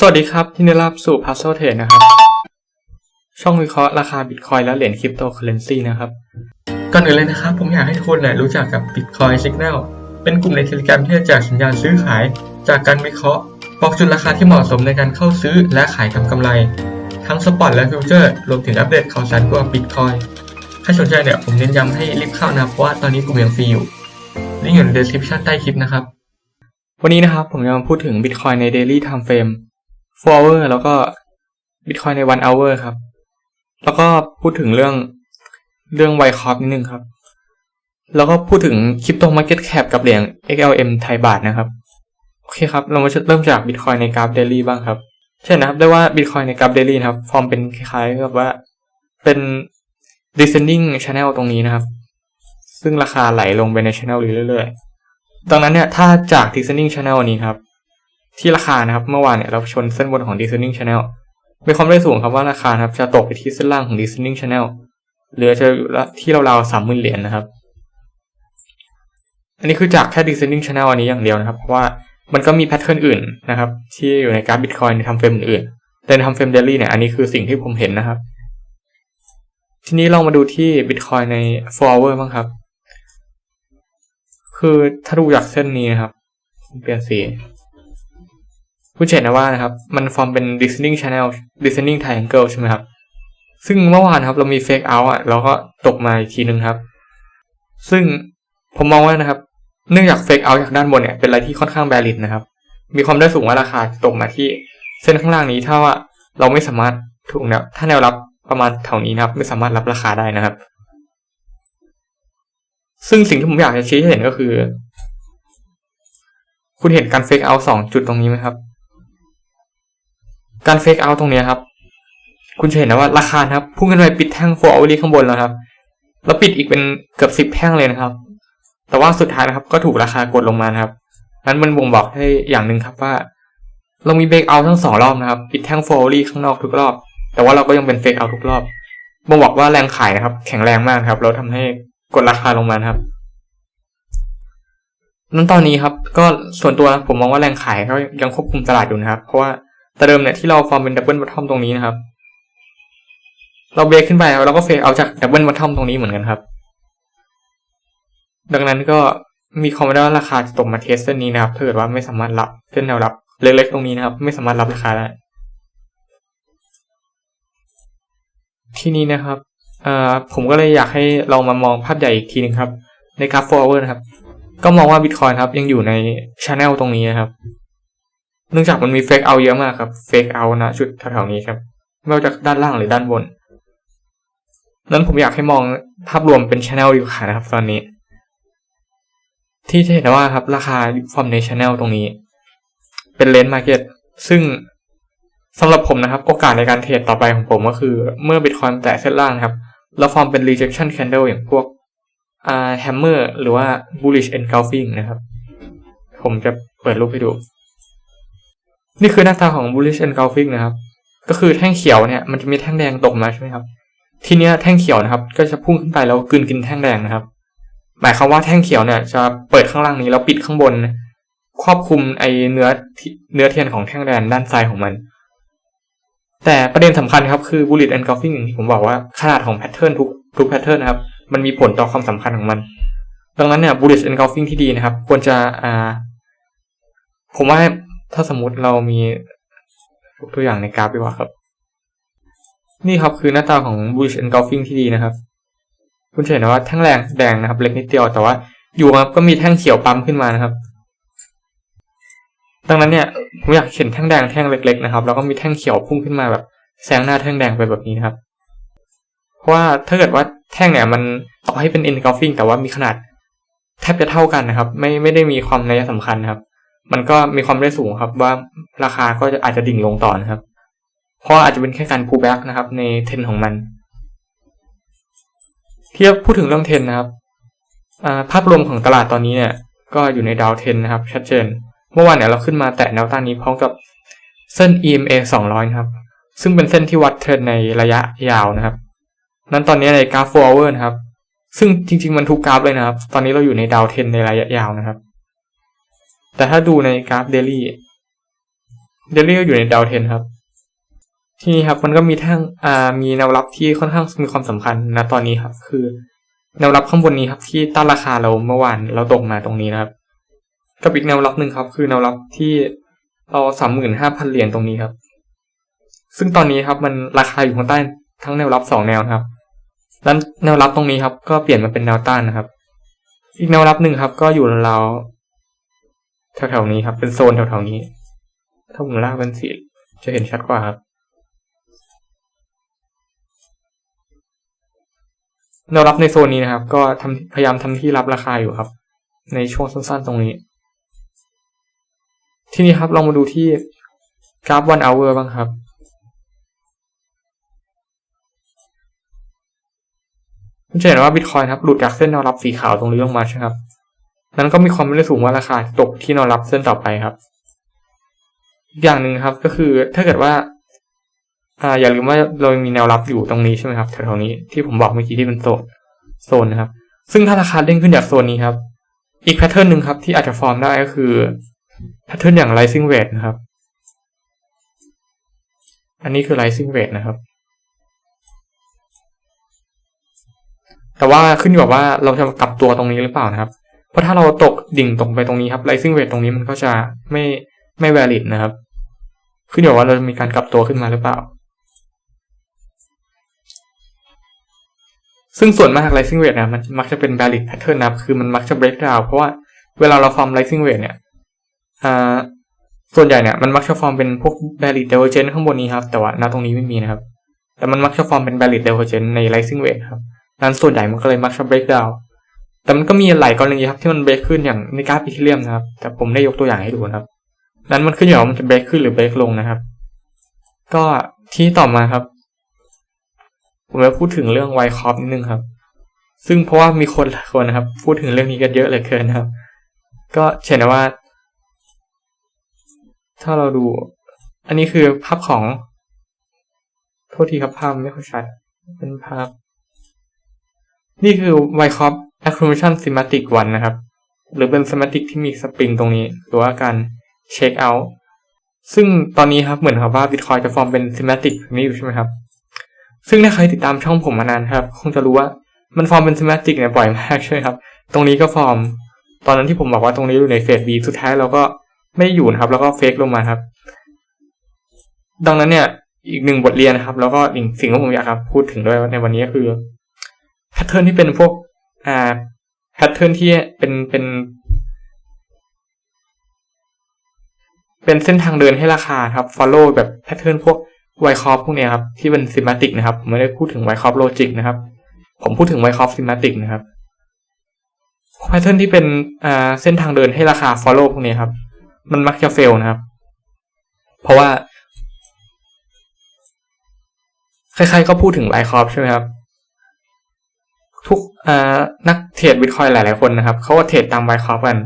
สวัสดีครับที่ได้รับสู่ Puzzle Trade นะครับ ช่องวิเคราะห์ราคาบิตคอยและเหรียญคริปโตเคอเรนซีนะครับ ก่อนอื่นเลยนะครับ ผมอยากให้ทุกคนนี่ยรู้จักกับ Bitcoin Signal เป็นกลุ่มในเทเลกรามที่จะแจกสัญญาณซื้อขาย จากการวิเคราะห์ บอกจุดราคาที่เหมาะสมในการเข้าซื้อและขายทำกำไร ทั้งสปอตและฟิวเจอร์รวมถึงอัปเดตข่าวสารเกี่ยวกับ Bitcoin ถ้าสนใจเนี่ยผมเน้นย้ำให้รีบเข้านะเพราะว่าตอนนี้กลุ่มยังฟรีอยู่ลิงก์อยู่ใน description ใต้คลิปนะครับวันนี้นะครับผมจะมาพูดถึง Bitcoin ใน Daily Time Frame 4 hour แล้วก็ Bitcoin ใน 1 hour ครับ แล้วก็พูดถึงเรื่องเรื่องไวคอปนิดนึงครับ แล้วก็พูดถึงคริปโตมาร์เก็ตแคปกับเหรียญ XLM ไทยบาทนะครับ โอเคครับ เรามาเริ่มจาก Bitcoin ในกราฟ Daily บ้างครับ เช่นนะครับได้ว่า Bitcoin ในกราฟ Daily นะครับ ฟอร์มเป็นคล้ายๆกับว่าเป็น descending channel ตรงนี้นะครับ ซึ่งราคาไหลลงไปใน channel เรื่อยๆดังนั้นเนี่ย ถ้าจาก descending channel นี้ครับ ที่ราคานะครับ เมื่อวานเนี่ยเราชนเส้นบนของ descending channel มีความได้สูงครับว่าราคาครับ จะตกไปที่เส้นล่างของ descending channel เหลือจะที่ราวๆสามหมื่นเหรียญนะครับ อันนี้คือจากแค่ descending channel อันนี้อย่างเดียวนะครับเพราะว่ามันก็มีแพทเทิร์นอื่นนะครับ ที่อยู่ในกราฟ Bitcoin ในทำเฟรมอื่นๆแต่ทำเฟรม daily เนี่ยอันนี้คือสิ่งที่ผมเห็นนะครับ ทีนี้ลองมาดูที่ Bitcoin ใน4 hour บ้างครับ คือถ้าดูจากเส้นนี้นะครับ เปลี่ยนสี คุณเห็นนะว่านะครับ มันฟอร์มเป็น descending channel descending triangle ใช่ไหมครับ ซึ่งเมื่อวานครับเรามี fake out อะแล้วก็ตกมาอีกทีนึงครับ ซึ่งผมมองว่านะครับ เนื่องจาก fake out จากด้านบนเนี่ยเป็นอะไรที่ค่อนข้าง valid นะครับ มีความได้สูงว่าราคาตกมาที่เส้นข้างล่างนี้ถ้าว่าเราไม่สามารถถูกแนวถ้าแนวรับประมาณแถวนี้นะครับ ไม่สามารถรับราคาได้นะครับ ซึ่งสิ่งที่ผมอยากจะชี้ให้เห็นก็คือ คุณเห็นการ fake out สองจุดตรงนี้ไหมครับ การเฟกเอาตรงนี้ครับ คุณจะเห็นนะว่าราคาครับพุ่งขึ้นไปปิดแท่งโฟลลี่ข้างบนแล้วครับ แล้วปิดอีกเป็นเกือบสิบแท่งเลยนะครับ แต่ว่าสุดท้ายนะครับ ก็ถูกราคากดลงมานะครับนั้นมันบ่งบอกให้อย่างหนึ่งครับว่า เรามีเบรกเอาทั้งสองรอบนะครับ ปิดแท่งโฟลลี่ข้างนอกทุกรอบ แต่ว่าเราก็ยังเป็นเฟกเอาทุกรอบบ่งบอกว่าแรงขายนะครับ แข็งแรงมากครับแล้วทำให้กดราคาลงมาครับนั้นตอนนี้ครับ ก็ส่วนตัวผมมองว่าแรงขายเขายังควบคุมตลาดอยู่นะครับ เพราะว่า แต่เดิมเนี่ยที่เราฟอร์มเป็นดับเบิลบัตทอมตรงนี้นะครับ เราเบรกขึ้นไปแล้วก็เฟกเอาจากดับเบิลบัตทอมตรงนี้เหมือนกันครับ ดังนั้นก็มีความได้ว่าราคาจะตกมาเทสเส้นนี้นะครับถ้าเกิดว่าไม่สามารถรับเส้นแนวรับเล็กๆตรงนี้นะครับ ไม่สามารถรับราคาได้ที่นี้นะครับผมก็เลยอยากให้เรามามองภาพใหญ่อีกทีหนึ่งครับ ในกราฟ forward นะครับ ก็มองว่า Bitcoin ครับยังอยู่ในช anel ตรงนี้นะครับ เนื่องจากมันมีเฟกเอาเยอะมากครับ เฟกเอานะจุดแถวๆนี้ครับ ไม่ว่าจะด้านล่างหรือด้านบน นั้นผมอยากให้มองภาพรวมเป็นช anel ดีกว่านะครับ ตอนนี้ ที่จะเห็นว่าครับ ราคาฟอร์มในช anel ตรงนี้ เป็นเลน s ์มาร์เก็ตซึ่งสำหรับผมนะครับ โอกาสในการเทรดต่อไปของผมก็คือ เมื่อ Bitcoin แตะเส้นล่างครับ แล้วฟอร์มเป็น rejection candle อย่างพวกอ่า hammer หรือว่า bullish engulfing นะครับ ผมจะเปิดรูปให้ดู นี่คือหน้าตาของ bullish engulfing นะครับ ก็คือแท่งเขียวเนี่ยมันจะมีแท่งแดงตกมาใช่ไหมครับ ทีเนี้ยแท่งเขียวนะครับ ก็จะพุ่งขึ้นไปแล้วกลืนกินแท่งแดงนะครับ หมายความว่าแท่งเขียวเนี่ยจะเปิดข้างล่างนี้แล้วปิดข้างบน ครอบคลุมไอเนื้อเนื้อเทียนของแท่งแดงด้านซ้ายของมัน แต่ประเด็นสำคัญครับคือ bullish engulfing อย่างที่ผมบอกว่าขนาดของแพทเทิร์นทุกทุกแพทเทิร์นนะครับ มันมีผลต่อความสำคัญของมัน ดังนั้นเนี่ย bullish engulfing ที่ดีนะครับ ควรจะอ่าผมว่า ถ้าสมมติเรามีตัวอย่างในกราฟดีกว่าครับ นี่ครับคือหน้าตาของ bullish engulfing ที่ดีนะครับ คุณเห็นว่าแท่งแรงแดงนะครับ เล็กนิดเดียวแต่ว่าอยู่ครับก็มีแท่งเขียวปั๊มขึ้นมานะครับ ดังนั้นเนี่ยผมอยากเห็นแท่งแดงแท่งเล็ก ๆ นะครับ แล้วก็มีแท่งเขียวพุ่งขึ้นมาแบบแซงหน้าแท่งแดงไปแบบนี้นะครับ เพราะว่าถ้าเกิดว่าแท่งเนี่ยมันต่อให้เป็น engulfing แต่ว่ามีขนาดแทบจะเท่ากันนะครับ ไม่ไม่ได้มีความนัยสำคัญนะครับ มันก็มีความได้สูงครับว่าราคาก็จะอาจจะดิ่งลงต่อนะครับ เพราะอาจจะเป็นแค่การ pull back นะครับ ในเทนของมันเที่พูดถึงเรื่องเทนนะครับภาพรวมของตลาดตอนนี้เนี่ย ก็อยู่ในดาวเทนนะครับ ชัดเจน เมื่อวานเนี่ยเราขึ้นมาแตะแนวต้านนี้พร้อมกับเส้น EMA 200นะครับ ซึ่งเป็นเส้นที่วัดเทรนในระยะยาวนะครับ นั้นตอนนี้ในกราฟ 4 hour นะครับ ซึ่งจริง ๆ มันทุกกราฟเลยนะครับ ตอนนี้เราอยู่ในดาวเทนในระยะยาวนะครับ แต่ถ้าดูในกราฟเดลี่เดลี่ก็อยู่ในดาวเทนครับ ที่นี่ครับมันก็มีแท่งอ่ามีแนวรับที่ค่อนข้างมีความสำคัญนะตอนนี้ครับ คือ แนวรับข้างบนนี้ครับ ที่ต้านราคาเราเมื่อวานเราตกมาตรงนี้นะครับกับอีกแนวรับหนึ่งครับ คือแนวรับที่เราสามหมื่นห้าพันเหรียญตรงนี้ครับ ซึ่งตอนนี้ครับมันราคาอยู่ข้างใต้ทั้งแนวรับสองแนวครับด้านแนวรับตรงนี้ครับ ก็เปลี่ยนมาเป็นแนวต้านนะครับ อีกแนวรับหนึ่งครับ ก็อยู่ราว แถวๆนี้ครับ เป็นโซนแถวๆนี้ ถ้าผมลากเป็นสีจะเห็นชัดกว่าครับแนวรับในโซนนี้นะครับ ก็ทำพยายามทำที่รับราคาอยู่ครับ ในช่วงสั้นๆตรงนี้ ที่นี้ครับลองมาดูที่กราฟ one hour บ้างครับจะเห็นว่าบิตคอยครับ หลุดจากเส้นแนวรับสีขาวตรงนี้ลงมาใช่ครับ นั้นก็มีความไม่ได้สูงว่าราคาตกที่แนวรับเส้นต่อไปครับ อีกอย่างหนึ่งครับก็คือถ้าเกิดว่าอ่าอย่าลืมว่าเรามีแนวรับอยู่ตรงนี้ใช่ไหมครับแถวๆนี้ที่ผมบอกเมื่อกี้ที่เป็นโซนโซนนะครับ ซึ่งถ้าราคาเด้งขึ้นจากโซนนี้ครับ อีกแพทเทิร์นหนึ่งครับที่อาจจะฟอร์มได้ก็คือแพทเทิร์นอย่าง rising weight นะครับ อันนี้คือ rising weight นะครับ แต่ว่าขึ้นอยู่กับว่าเราจะกลับตัวตรงนี้หรือเปล่านะครับ ราะถ้าเราตกดิ่งตรงไปตรงนี้ครับ rising weight ตรงนี้มันก็จะไม่ไม่ valid นะครับ ขึ้นอยู่ว่าเราจะมีการกลับตัวขึ้นมาหรือเปล่า ซึ่งส่วนมาก rising weight นะมันมักจะเป็น valid pattern นะครับ คือมันมักจะ break down เพราะว่าเวลาเราฟอร์ม rising weight เนี่ยส่วนใหญ่เนี่ยมันมักจะฟอร์มเป็นพวก valid divergence ข้างบนนี้ครับ แต่ว่าณตรงนี้ไม่มีนะครับ แต่มันมักจะฟอร์มเป็น valid divergence ใน rising weight ครับนั้นส่วนใหญ่มันก็เลยมักจะ break down แต่มันก็มีหลายกรณีครับที่มัน break ขึ้นอย่างในกราฟอีเทเรียมนะครับ แต่ผมได้ยกตัวอย่างให้ดูนะครับ นั้นมันขึ้นอยู่ว่ามันจะ break ขึ้นหรือ break ลงนะครับ ก็ที่ต่อมาครับ ผมจะพูดถึงเรื่องไวคอปนิดนึงครับ ซึ่งเพราะว่ามีคนหลายคนนะครับ พูดถึงเรื่องนี้กันเยอะเหลือเกินนะครับ ก็เห็นว่า ถ้าเราดู อันนี้คือภาพของ โทษทีครับภาพไม่ค่อยชัดเป็นภาพ นี่คือ y c o p accumulation s e m a t i c 1 นะครับ หรือเป็น s e m a t i c ที่มีสปริงตรงนี้ หรือว่าการเช็คเอาท์ซึ่งตอนนี้ครับเหมือนกับว่า Bitcoin จะฟอร์มเป็น schematic แบบนี้อยู่ใช่ไหมครับ ซึ่งถ้าใครติดตามช่องผมมานานครับ คงจะรู้ว่ามันฟอร์มเป็น s e m a t i c เนี่ยบ่อยมากใช่ไหมครับ ตรงนี้ก็ฟอร์ม ตอนนั้นที่ผมบอกว่าตรงนี้อยู่ในเฟส B สุดท้ายเราก็ไม่อยู่นะครับ แล้วก็เฟกลงมาครับ ดังนั้นเนี่ยอีกหนึ่งบทเรียนนะครับ แล้วก็อีกสิ่งที่ผมอยากครับ พูดถึงด้วยในวันนี้ก็คือแพทเทิร์นที่เป็นพวก อ่าแพทเทิร์นที่เป็นเป็น เป็นเส้นทางเดินให้ราคาครับ follow แบบแพทเทิร์นพวกไวคอปพวกนี้ครับ ที่เป็น thematic นะครับผมไม่ได้พูดถึงไวคอปโลจิกนะครับ ผมพูดถึงไวคอป thematic นะครับแพทเทิร์นที่เป็นอ่าเส้นทางเดินให้ราคา follow พวกนี้ครับ มันมักจะเฟลนะครับ เพราะว่าใครๆก็พูดถึงไลคอปใช่ไหมครับ ทุกนักเทรดบิตคอยหลายๆคนนะครับเขาก็เทรดตามไวคอปกัน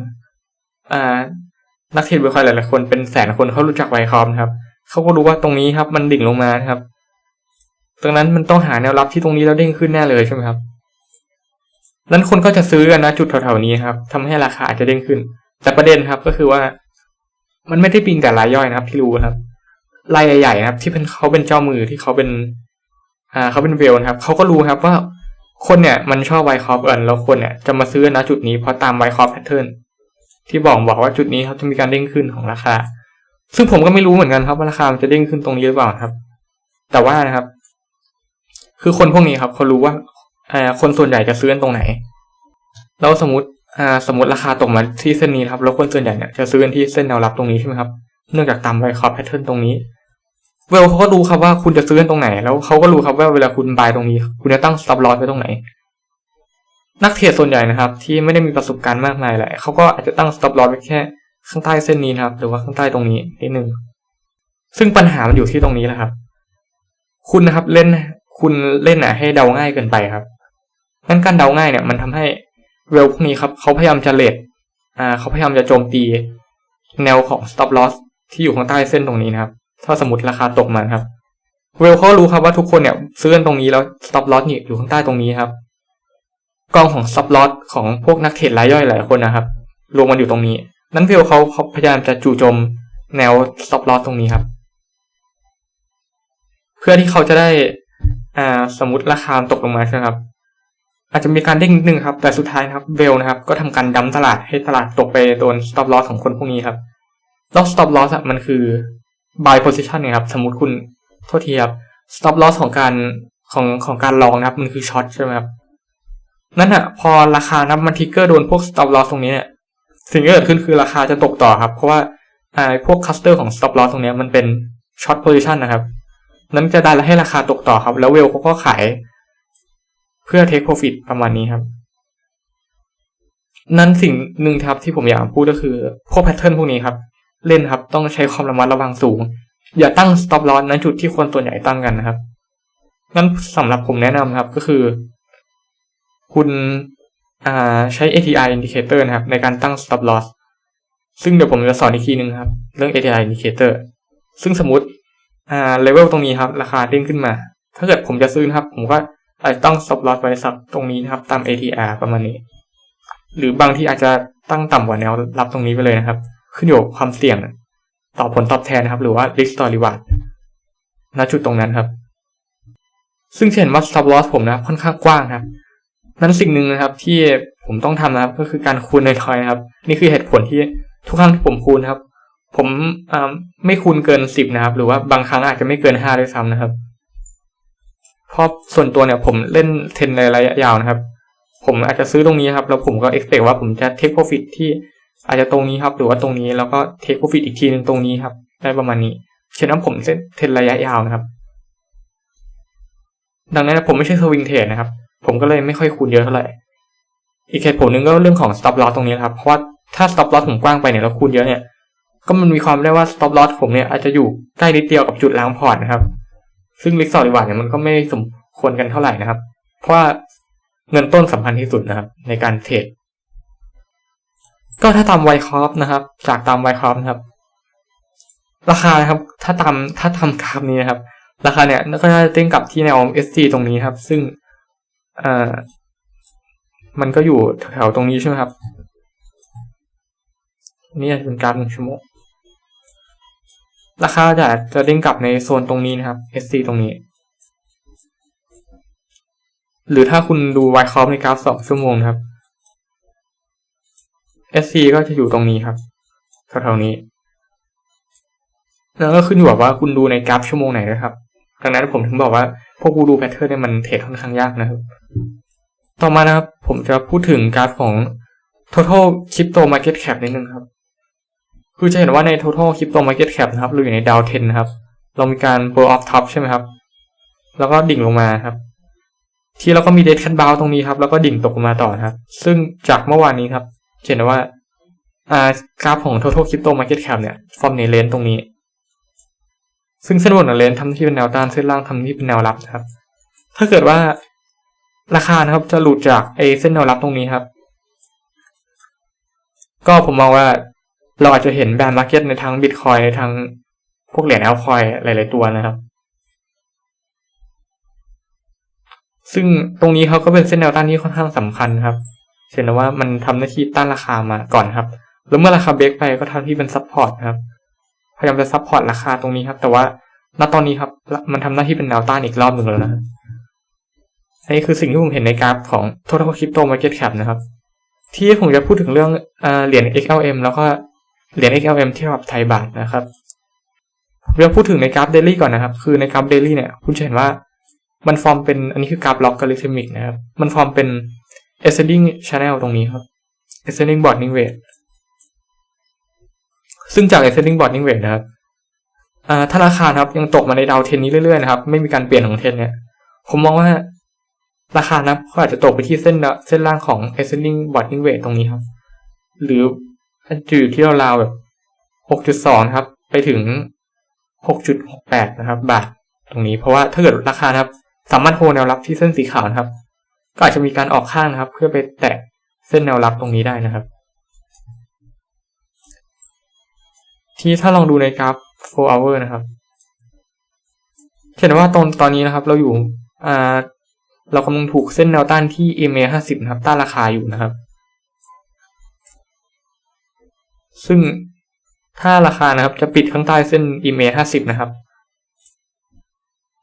นักเทรดบิตคอยหลายๆคนเป็นแสนคนเขารู้จักไวคอปนะครับเขาก็รู้ว่าตรงนี้ครับมันดิ่งลงมาครับดังนั้นมันต้องหาแนวรับที่ตรงนี้แล้วเด้งขึ้นแน่เลยใช่ไหมครับนั้นคนก็จะซื้อกันนะจุดแถวๆนี้ครับทำให้ราคาอาจจะเด้งขึ้น แต่ประเด็นครับก็คือว่า มันไม่ได้ปิงแต่รายย่อยนะครับ ที่รู้ครับรายใหญ่ๆนะครับ ที่เป็นเขาเป็นเจ้ามือที่เขาเป็น อ่าเขาเป็นเวลนะครับเขาก็รู้ครับว่า คนเนี่ยมันชอบไวคอปเอินแล้วคนเนี่ยจะมาซื้อนะจุดนี้เพราะตามไวคอปแพทเทิร์นที่บอกบอกว่าจุดนี้เขาจะมีการเด้งขึ้นของราคา ซึ่งผมก็ไม่รู้เหมือนกันครับว่าราคามันจะเด้งขึ้นตรงนี้หรือเปล่าครับ แต่ว่านะครับ คือคนพวกนี้ครับเขารู้ว่าอคนส่วนใหญ่จะซื้อตรงไหน แล้วสมมติอ่าสมมติราคาตกมาที่เส้นนี้ครับ แล้วคนส่วนใหญ่เนี่ยจะซื้อที่เส้นแนวรับตรงนี้ใช่ไหมครับ เนื่องจากตามไวคอปแพทเทิร์นตรงนี้ เวลเขาก็รู้ครับว่าคุณจะซื้อกันตรงไหน แล้วเขาก็รู้ครับว่าเวลาคุณบายตรงนี้ คุณจะตั้ง stop loss ไว้ตรงไหน นักเทรดส่วนใหญ่นะครับ ที่ไม่ได้มีประสบการณ์มากมายแหละเขาก็อาจจะตั้ง stop loss ไว้แค่ ข้างใต้เส้นนี้นะครับ หรือว่าข้างใต้ตรงนี้นิดนึงซึ่งปัญหามันอยู่ที่ตรงนี้แหละครับ คุณนะครับเล่นคุณเล่นอะให้เดาง่ายเกินไปครับงั้นการเดาง่ายเนี่ย มันทำให้เวลพวกนี้ครับเขาพยายามจะเลดอ่าเขาพยายามจะโจมตี แนวของ stop loss ที่อยู่ข้างใต้เส้นตรงนี้นะครับ ถ้าสมมติราคาตกมาครับ เวลเขารู้ครับว่าทุกคนเนี่ยซื้อตรงนี้แล้ว stop loss นี่อยู่ข้างใต้ตรงนี้ครับกองของ stop loss ของพวกนักเทรดรายย่อยหลายคนนะครับรวมมันอยู่ตรงนี้ นั้นเวลเขาเขาพยายามจะจู่โจมแนว stop loss ตรงนี้ครับ เพื่อที่เขาจะได้อ่าสมมติราคาตกลงมาใช่ไหมครับ อาจจะมีการเด้งนิดนึงครับ แต่สุดท้ายครับเวลนะครับ ก็ทำการดั้มตลาดให้ตลาดตกไปโดน stop loss ของคนพวกนี้ครับแล้ว stop loss อะมันคือ buy position เนี่ยครับ สมมติคุณโทษทีครับ stop loss ของการของของการลองนะครับ มันคือช็อตใช่ไหมครับ นั่นอะพอราคานับมันทิกเกอร์โดนพวก stop loss ตรงนี้เนี่ยสิ่งที่เกิดขึ้นคือราคาจะตกต่อครับ เพราะว่าไอ้พวกคัสเตอร์ของ stop loss ตรงนี้มันเป็น short position นะครับ นั้นจะดันให้ราคาตกต่อครับ แล้วเวลเขาก็ขาย เพื่อ take profit ประมาณนี้ครับ นั้นสิ่งหนึ่งครับที่ผมอยากพูดก็คือ พวกแพทเทิร์นพวกนี้ครับ เล่นครับต้องใช้ความระมัดระวังสูง อย่าตั้ง stop loss ในจุดที่คนส่วนใหญ่ตั้งกันนะครับงั้นสำหรับผมแนะนำครับก็คือ คุณใช้ ATI indicator นะครับ ในการตั้ง stop loss ซึ่งเดี๋ยวผมจะสอนอีกทีนึงครับ เรื่อง ATI indicator ซึ่งสมมติอ่าเลเวลตรงนี้ครับ ราคาเด้งขึ้นมา ถ้าเกิดผมจะซื้อครับ ผมก็อาจจะต้อง stop loss ไว้สักตรงนี้นะครับ ตาม ATR ประมาณนี้ หรือบางที่อาจจะตั้งต่ำกว่าแนวรับตรงนี้ไปเลยนะครับ ขึ้นอยู่กับความเสี่ยงต่อผลตอบแทนนะครับ หรือว่า risk ต่อ reward ณจุดตรงนั้นครับ ซึ่งเห็นว่า stop loss ผมนะ ค่อนข้างกว้างครับ นั้นสิ่งหนึ่งนะครับ ที่ผมต้องทำนะครับ ก็คือการคูณในทอยนะครับ นี่คือเหตุผลที่ทุกครั้งที่ผมคูณครับ ผมไม่คูณเกินสิบนะครับ หรือว่าบางครั้งอาจจะไม่เกินห้าด้วยซ้ำนะครับเพราะส่วนตัวเนี่ยผมเล่นเทรนในระยะยาวนะครับ ผมอาจจะซื้อตรงนี้ครับ แล้วผมก็ expect ว่าผมจะ take profit ที่ อาจจะตรงนี้ครับ หรือว่าตรงนี้แล้วก็ take profit อีกทีหนึ่งตรงนี้ครับ ได้ประมาณนี้ฉะนั้นผมเล่นเทรนระยะยาวนะครับ ดังนั้นผมไม่ใช่สวิงเทรดนะครับ ผมก็เลยไม่ค่อยคูณเยอะเท่าไหร่ อีกเหตุผลหนึ่งก็เรื่องของ stop loss ตรงนี้ครับ เพราะว่าถ้า stop loss ผมกว้างไปเนี่ยแล้วคูณเยอะเนี่ย ก็มันมีความได้ว่า stop loss ผมเนี่ยอาจจะอยู่ใกล้นิดเดียวกับจุดล้างพอร์ตนะครับ ซึ่ง risk ต่อ reward เนี่ยมันก็ไม่สมควรกันเท่าไหร่นะครับ เพราะว่าเงินต้นสำคัญที่สุดนะครับ ในการเทรด ก็ถ้าตามไวคอฟนะครับ จากตามไวคอฟนะครับ ราคานะครับ ถ้าตามถ้าทำกราฟนี้นะครับ ราคาเนี่ยก็จะเต้งกับที่แนว SC ตรงนี้ครับ ซึ่งเอ่ามันก็อยู่แถวๆตรงนี้ใช่ไหมครับ นี่เป็นกราฟหนึ่งชั่วโมงราคาจะจะเด้งกลับในโซนตรงนี้นะครับ SC ตรงนี้ หรือถ้าคุณดูไวคอฟในกราฟสองชั่วโมงนะครับ SC ก็จะอยู่ตรงนี้ครับแถวๆนี้ แล้วก็ขึ้นอยู่กับว่าคุณดูในกราฟชั่วโมงไหนนะครับ ดังนั้นผมถึงบอกว่าพวกกูดูแพทเทิร์นเนี่ยมันเทรดค่อนข้างยากนะครับ ต่อมานะครับ ผมจะพูดถึงกราฟของ total crypto market cap นิดนึงครับ คือจะเห็นว่าใน total crypto market cap นะครับเราอยู่ในดาวเทนนะครับ เรามีการ blow off top ใช่ไหมครับ แล้วก็ดิ่งลงมาครับ ที่เราก็มีเด d คันบาวตรงนี้ครับ แล้วก็ดิ่งตกลงมาต่อครับ ซึ่งจากเมื่อวานนี้ครับ เห็นว่าอ่ากราฟของ total crypto market cap เนี่ยฟอร์มในเลนตรงนี้ ซึ่งเส้นบนของเลนทำที่เป็นแนวต้านเส้นล่างทำที่เป็นแนวรับนะครับ ถ้าเกิดว่าราคานะครับจะหลุดจากไอเส้นแนวรับตรงนี้ครับ ก็ผมมองว่าเราอาจจะเห็นแบรนด์มาร์เก็ตในทางบิตคอยในทางพวกเหรียญแอลคอยหลาย ๆ ตัวนะครับ ซึ่งตรงนี้เขาก็เป็นเส้นแนวต้านที่ค่อนข้างสำคัญครับ เห็นว่ามันทำหน้าที่ต้านราคามาก่อนครับ แล้วเมื่อราคาเบรกไปก็ทำที่เป็นซัพพอร์ตครับ พยายามจะซัพพอร์ตราคาตรงนี้ครับ แต่ว่าณตอนนี้ครับ มันทำหน้าที่เป็นแนวต้านอีกรอบหนึ่งแล้วนะอันนี้คือสิ่งที่ผมเห็นในกราฟของ total crypto market cap นะครับ ที่ผมจะพูดถึงเรื่องเหรียญ XLM แล้วก็เหรียญ XLM ทียบกับไทยบาทนะครับเราพูดถึงในกราฟเดลี่ก่อนนะครับ คือในกราฟเดลี่เนี่ย คุณจะเห็นว่ามันฟอร์มเป็น อันนี้คือกราฟล็อกกริทึมิกนะครับ มันฟอร์มเป็น ascending channel ตรงนี้ครับ ascending bottoming wedge ซึ่งจาก ascending bottoming wedge นะครับถ้าราคาครับยังตกมาในดาวเทนนี้เรื่อยๆนะครับไม่มีการเปลี่ยนของเทนเนี่ยผมมองว่าราคานะก็อาจจะตกไปที่เส้นเส้นล่างของ ascending bottoming wedge ตรงนี้ครับ หรือจะอยู่ที่ราวๆแบบ 6.2 ครับ ไปถึง 6.68 นะครับ บาทตรงนี้เพราะว่าถ้าเกิดราคานะครับ สามารถโฮแนวรับที่เส้นสีขาวนะครับ ก็อาจจะมีการออกข้างนะครับ เพื่อไปแตะเส้นแนวรับตรงนี้ได้นะครับ ที่ถ้าลองดูในกราฟ 4 hour นะครับเห็นว่าตอนตอนนี้นะครับ เราอยู่อ่าเรากำลังถูกเส้นแนวต้านที่ EMA 50 นะครับ ต้านราคาอยู่นะครับ ซึ่งถ้าราคานะครับจะปิดข้างใต้เส้น EMA 50 นะครับ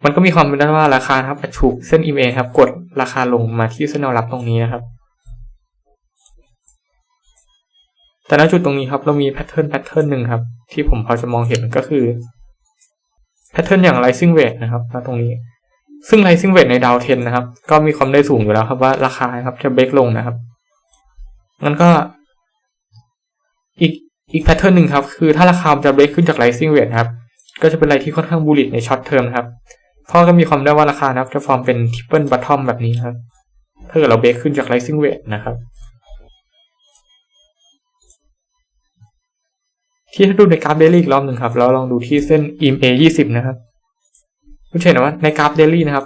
มันก็มีความเป็นได้ว่าราคาครับถูกเส้น EMA ครับ กดราคาลงมาที่เส้นแนวรับตรงนี้นะครับ แต่ณจุดตรงนี้ครับเรามีแพทเทิร์นแพทเทิร์นหนึ่งครับ ที่ผมพอจะมองเห็นก็คือแพทเทิร์นอย่าง rising weight นะครับณตรงนี้ ซึ่ง rising weight ในดาวเทนนะครับ ก็มีความได้สูงอยู่แล้วครับว่าราคาครับจะเบรกลงนะครับงั้นก็ อีกอีกแพทเทิร์นหนึ่งครับ คือถ้าราคาจะเบรกขึ้นจาก rising weight นะครับก็จะเป็นอะไรที่ค่อนข้างบูลลิตในช็อตเทอมนครับ พราะก็มีความได้ว่าราคานะครับจะฟอร์มเป็น triple bottom แบบนี้ครับ ถ้าเกิดเราเบรกขึ้นจาก rising weight นะครับ ที่ถ้าดูในกราฟเดลี่อีกรอบหนึ่งครับ แล้วลองดูที่เส้น EMA 20 นะครับคุณเห็นว่าในกราฟเดลี่นะครับ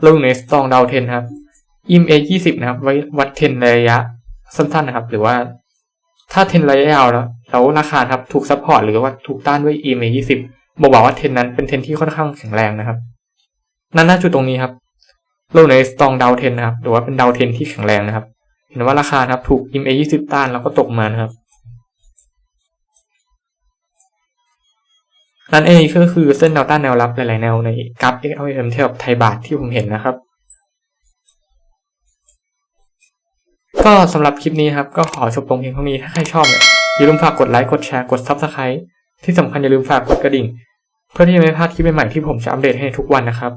เราอยู่ในสตองดาวเทนครับ EMA 20 นะครับ ไว้วัดเทนในระยะสั้นๆนะครับ หรือว่าถ้าเทนระยะยาวแล้วแล้วราคาครับถูกซัพพอร์ตหรือว่าถูกต้านด้วย EMA 20บอกว่าเทนนั้นเป็นเทนที่ค่อนข้างแข็งแรงนะครับ นั่นหน้าจุดตรงนี้ครับเราอยู่ในสตองดาวเทนนะครับหรือว่าเป็นดาวเทนที่แข็งแรงนะครับ เห็นว่าราคาครับถูก EMA 20ต้านแล้วก็ตกมานะครับนั่นเองก็คือเส้นแนวต้านแนวรับหลายๆแนวในกราฟ XLM เทียบบไทยบาทที่ผมเห็นนะครับ ก็สำหรับคลิปนี้ครับ ก็ขอจบตรงเพียงเท่านี้ถ้าใครชอบเนี่ยอย่าลืมฝากกดไลค์กดแชร์กด Subscribe ที่สำคัญอย่าลืมฝากกดกระดิ่ง เพื่อที่จะไม่พลาดคลิปใหม่ๆที่ผมจะอัปเดตให้ทุกวันนะครับ